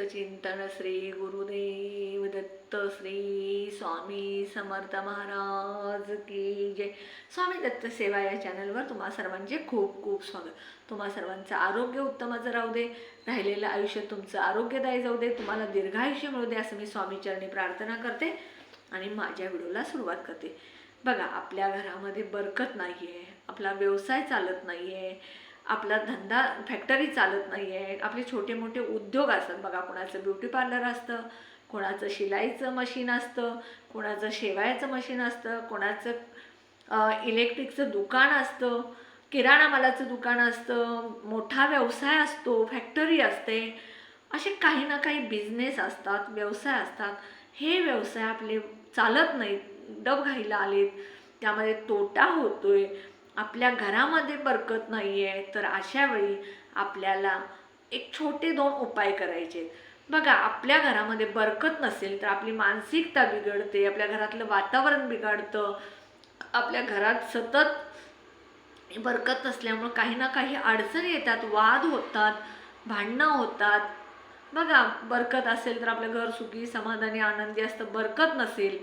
चिंतन श्री गुरुदेव दत्त श्री स्वामी समर्थ महाराज की जय. स्वामी दत्त सेवा या चॅनलवर तुम्हा सर्वांचे खूप खूप स्वागत. तुम्हा सर्वांचं आरोग्य उत्तमाचं राहू दे राहिलेलं आयुष्य तुमचं आरोग्यदायी जाऊ दे तुम्हाला दीर्घायुष्य मिळू दे असं मी स्वामीचरणी प्रार्थना करते आणि माझ्या व्हिडिओला सुरुवात करते. बघा आपल्या घरामध्ये बरकत नाही आहे आपला व्यवसाय चालत नाही आहे आपला धंदा फॅक्टरी चालत नाही आहे आपले छोटे मोठे उद्योग असतात. बघा कोणाचं ब्युटी पार्लर असतं कोणाचं शिलाईचं मशीन असतं कोणाचं शेवायचं मशीन असतं कोणाचं इलेक्ट्रिकचं दुकान असतं किराणा मालाचं दुकान असतं मोठा व्यवसाय असतो फॅक्टरी असते. असे काही ना काही बिझनेस असतात व्यवसाय असतात. हे व्यवसाय आपले चालत नाहीत डबघाईला आलेत. त्यामध्ये तोटा होतोय. आपल्या घरामध्ये बरकत नाही आहे तर अशा वेळी आपल्याला एक छोटे दोन उपाय करायचे. बघा आपल्या घरामध्ये बरकत नसेल तर आपली मानसिकता बिघडते आपल्या घरातलं वातावरण बिघडतं आपल्या घरात सतत बरकत नसल्यामुळं काही ना काही अडचणी येतात वाद होतात भांडणं होतात. बघा बरकत असेल तर आपलं घर सुखी समाधानी आनंदी असतं. बरकत नसेल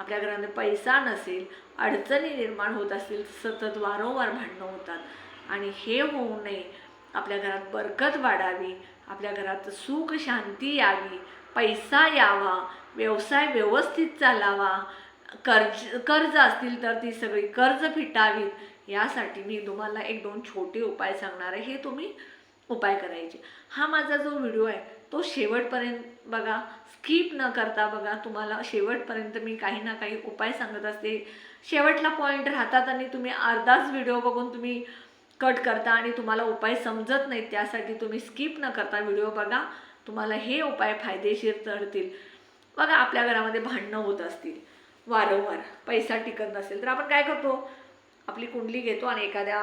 आपल्या घरामध्ये पैसा नसेल अडचणी निर्माण होत असतील सतत वारंवार भांडणं होतात. आणि हे होऊ नये. आपल्या घरात बरकत वाढावी. आपल्या घरात सुख शांती यावी. पैसा यावा. व्यवसाय व्यवस्थित चालावा. कर्ज कर्ज असतील तर ती सगळी कर्ज फिटावीत. यासाठी मी तुम्हाला एक दोन छोटे उपाय सांगणार आहे. हे तुम्ही उपाय करायचे. हा माझा जो व्हिडिओ आहे तो शेवटपर्यंत बघा स्किप न करता बघा तुम्हाला शेवटपर्यंत मी काही ना काही उपाय सांगत असते. शेवटला पॉईंट राहतात आणि तुम्ही अर्धाच व्हिडिओ बघून तुम्ही कट करता आणि तुम्हाला उपाय समजत नाहीत. त्यासाठी तुम्ही स्किप न करता व्हिडिओ बघा. तुम्हाला हे उपाय फायदेशीर ठरतील. बघा आपल्या घरामध्ये भांडणं होत असतील वारंवार पैसा टिकत नसेल तर आपण काय करतो? आपली कुंडली घेतो आणि एखाद्या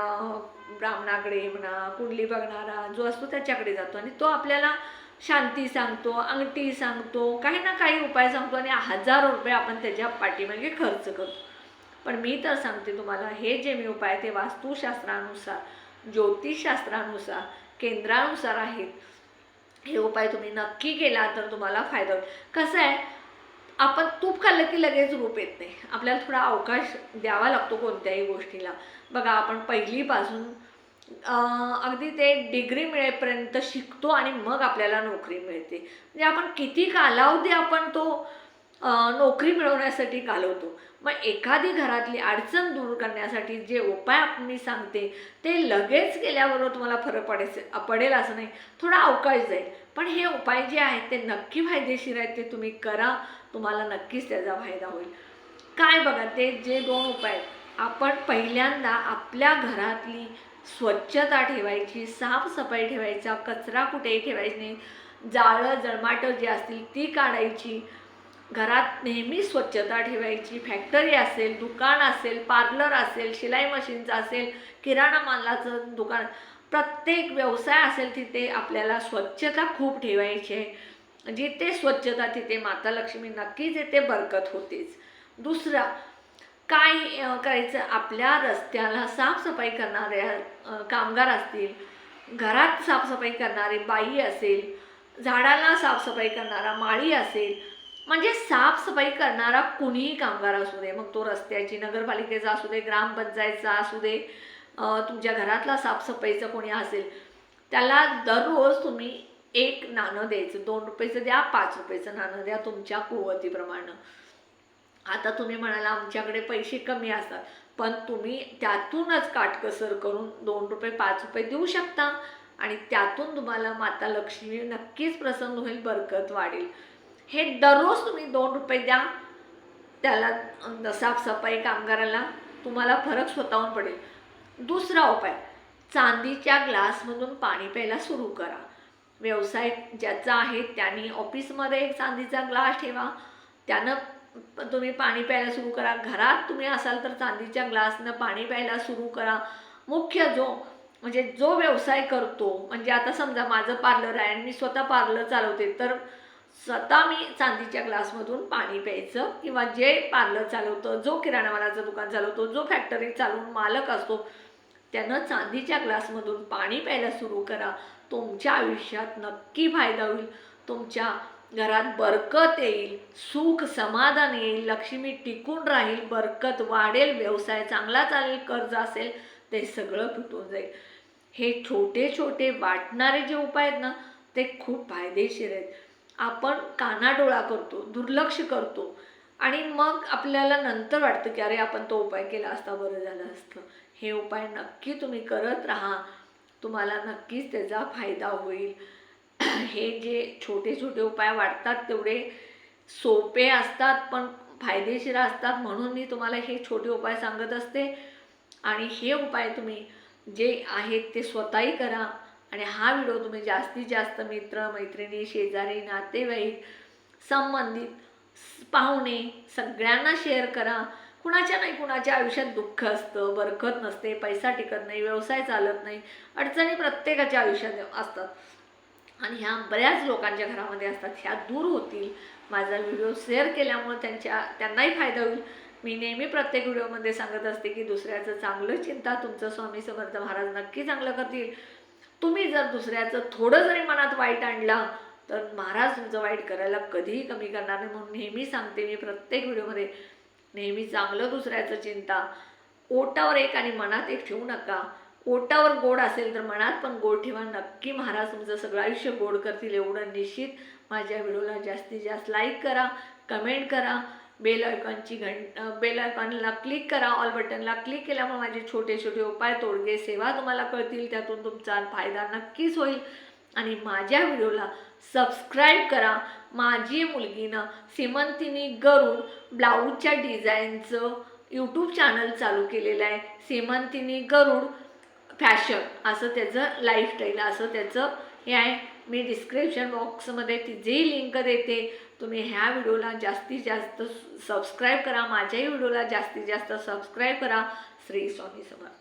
ब्राह्मणाकडे म्हणा कुंडली बघणारा जो असतो त्याच्याकडे जातो आणि तो आपल्याला शांती सांगतो अंगठी सांगतो काही ना काही उपाय सांगतो आणि हजारो रुपये आपण त्याच्या पाठीमागे खर्च करतो. पण मी तर सांगते तुम्हाला हे जे मी उपाय ते वास्तुशास्त्रानुसार ज्योतिषशास्त्रानुसार केंद्रानुसार आहेत. हे उपाय तुम्ही नक्की केला तर तुम्हाला फायदा होईल. कसं आहे आपण तूप खाल्लं की लगेच रूप येत नाही. आपल्याला थोडा अवकाश द्यावा लागतो कोणत्याही गोष्टीला. बघा आपण पहिलीपासून अगदी ते डिग्री मिळेपर्यंत शिकतो आणि मग आपल्याला नोकरी मिळते. म्हणजे आपण किती कालावधी आपण तो नोकरी मिळवण्यासाठी घालवतो. मग एखादी घरातली अडचण दूर करण्यासाठी जे उपाय मी सांगते ते लगेच केल्याबरोबर तुम्हाला फरक पडेल पडेल असं नाही. थोडा अवकाश जाईल. पण हे उपाय जे आहेत ते नक्की फायदेशीर आहेत ते तुम्ही करा. तुम्हाला नक्कीच त्याचा फायदा होईल. काय बघा ते जे दोन उपाय आहेत, आपण पहिल्यांदा आपल्या घरातली स्वच्छता ठेवायची साफसफाई ठेवायचा कचरा कुठेही ठेवायची नाही. जाळं जळमाटं जी असतील ती काढायची. घरात नेहमी स्वच्छता ठेवायची. फॅक्टरी असेल दुकान असेल पार्लर असेल शिलाई मशीनचं असेल किराणा मालाचं दुकान प्रत्येक व्यवसाय असेल तिथे आपल्याला स्वच्छता खूप ठेवायची आहे. जिथे स्वच्छता तिथे माता लक्ष्मी नक्कीच येते बरकत होतेच. दुसरा काय करायचं? आपल्या रस्त्याला साफसफाई करणाऱ्या कामगार असतील घरात साफसफाई करणारी बाई असेल झाडाला साफसफाई करणारा माळी असेल म्हणजे साफसफाई करणारा कुणीही कामगार असू दे मग तो रस्त्याची नगरपालिकेचा असू दे ग्रामपंचायतचा असू दे तुमच्या घरातला साफसफाईचा कोणी असेल त्याला दररोज तुम्ही एक नाणं द्यायचं दोन रुपयाचं द्या पाच रुपयाचं नाणं द्या तुमच्या कुवतीप्रमाणे. आता तुम्ही म्हणाला आमच्याकडे पैसे कमी असतात पण तुम्ही त्यातूनच काटकसर करून दोन रुपये पाच रुपये देऊ शकता. आणि त्यातून तुम्हाला माता लक्ष्मी नक्कीच प्रसन्न होईल बरकत वाढेल. हे दररोज तुम्ही दोन रुपये द्या. त्याला साफसफाई कामगाराला तुम्हाला फरक स्वतःहून पडेल. दुसरा उपाय चांदीच्या ग्लासमधून पाणी प्यायला सुरू करा. व्यवसाय ज्याचा आहे त्यांनी ऑफिसमध्ये एक चांदीचा ग्लास ठेवा. त्यानं पण तुम्ही पाणी प्यायला सुरू करा. घरात तुम्ही असाल तर चांदीच्या ग्लासनं पाणी प्यायला सुरू करा. मुख्य जो म्हणजे जो व्यवसाय करतो म्हणजे आता समजा माझं पार्लर आहे आणि मी स्वतः पार्लर चालवते तर स्वतः मी चांदीच्या ग्लासमधून पाणी प्यायचं किंवा जे पार्लर चालवतं जो किराणा मालाचं दुकान चालवतो जो फॅक्टरी चालवून मालक असतो त्यानं चांदीच्या ग्लासमधून पाणी प्यायला सुरू करा. तुमच्या आयुष्यात नक्की फायदा होईल. तुमच्या घरात बरकत येईल सुख समाधान येईल लक्ष्मी टिकून राहील बरकत वाढेल व्यवसाय चांगला चालेल कर्ज असेल ते सगळं फिटून जाईल. हे छोटे छोटे वाटणारे जे उपाय आहेत ना ते खूप फायदेशीर आहेत. आपण कानाडोळा करतो दुर्लक्ष करतो आणि मग आपल्याला नंतर वाटतं की अरे आपण तो उपाय केला असता बरं झालं असतं. हे उपाय नक्की तुम्ही करत राहा. तुम्हाला नक्कीच त्याचा फायदा होईल. हे जे छोटे छोटे उपाय वाटतात तेवढे सोपे असतात पण फायदेशीर असतात म्हणून मी तुम्हाला हे छोटे उपाय सांगत असते. आणि हे उपाय तुम्ही जे आहेत ते स्वतःही करा. आणि हा व्हिडिओ तुम्ही जास्तीत जास्त मित्र मैत्रिणी शेजारी नातेवाईक संबंधित पाहुणे सगळ्यांना शेअर करा. कुणाच्या नाही कुणाच्या आयुष्यात दुःख असतं बरकत नसते पैसा टिकत नाही व्यवसाय चालत नाही अडचणी प्रत्येकाच्या आयुष्यात असतात. आणि ह्या बऱ्याच लोकांच्या घरामध्ये असतात ह्या दूर होतील. माझा व्हिडिओ शेअर केल्यामुळे त्यांच्या त्यांनाही फायदा होईल. मी नेहमी प्रत्येक व्हिडिओमध्ये सांगत असते की दुसऱ्याचं चांगलं चिंता तुमचं स्वामी समर्थ महाराज नक्की चांगलं करतील. तुम्ही जर दुसऱ्याचं थोडं जरी मनात वाईट आणला तर महाराज तुमचं वाईट करायला कधीही कमी करणार नाही. म्हणून नेहमी सांगते मी प्रत्येक व्हिडिओमध्ये नेहमी चांगलं दुसऱ्याचं चिंता. ओटावर एक आणि मनात एक ठेवू नका. ओटावर गोड असेल तर मनात पण गोड ठेवा. नक्की महाराज तुमचं सगळं आयुष्य गोड करतील एवढं निश्चित. माझ्या व्हिडिओला जास्तीत जास्त लाईक करा कमेंट करा. बेल आयकॉनची घंट बेल आयकॉनला क्लिक करा. ऑल बटनला क्लिक केल्यामुळे माझे छोटे छोटे उपाय तोडगे सेवा तुम्हाला कळतील. त्यातून तुमचा फायदा नक्कीच होईल. आणि माझ्या व्हिडिओला सबस्क्राईब करा. माझी मुलगीनं सीमंतिनी गरुड ब्लाऊजच्या डिझाईनचं यूट्यूब चॅनल चालू केलेलं आहे. सीमंतिनी गरुड फॅशन असं त्याचं लाईफस्टाईल असं त्याचं हे आहे. मी डिस्क्रिप्शन बॉक्समध्ये तिचेही लिंक देते. तुम्ही ह्या व्हिडिओला जास्तीत जास्त सबस्क्राईब करा. माझ्याही व्हिडिओला जास्तीत जास्त सबस्क्राईब करा. श्री स्वामी समर्थ.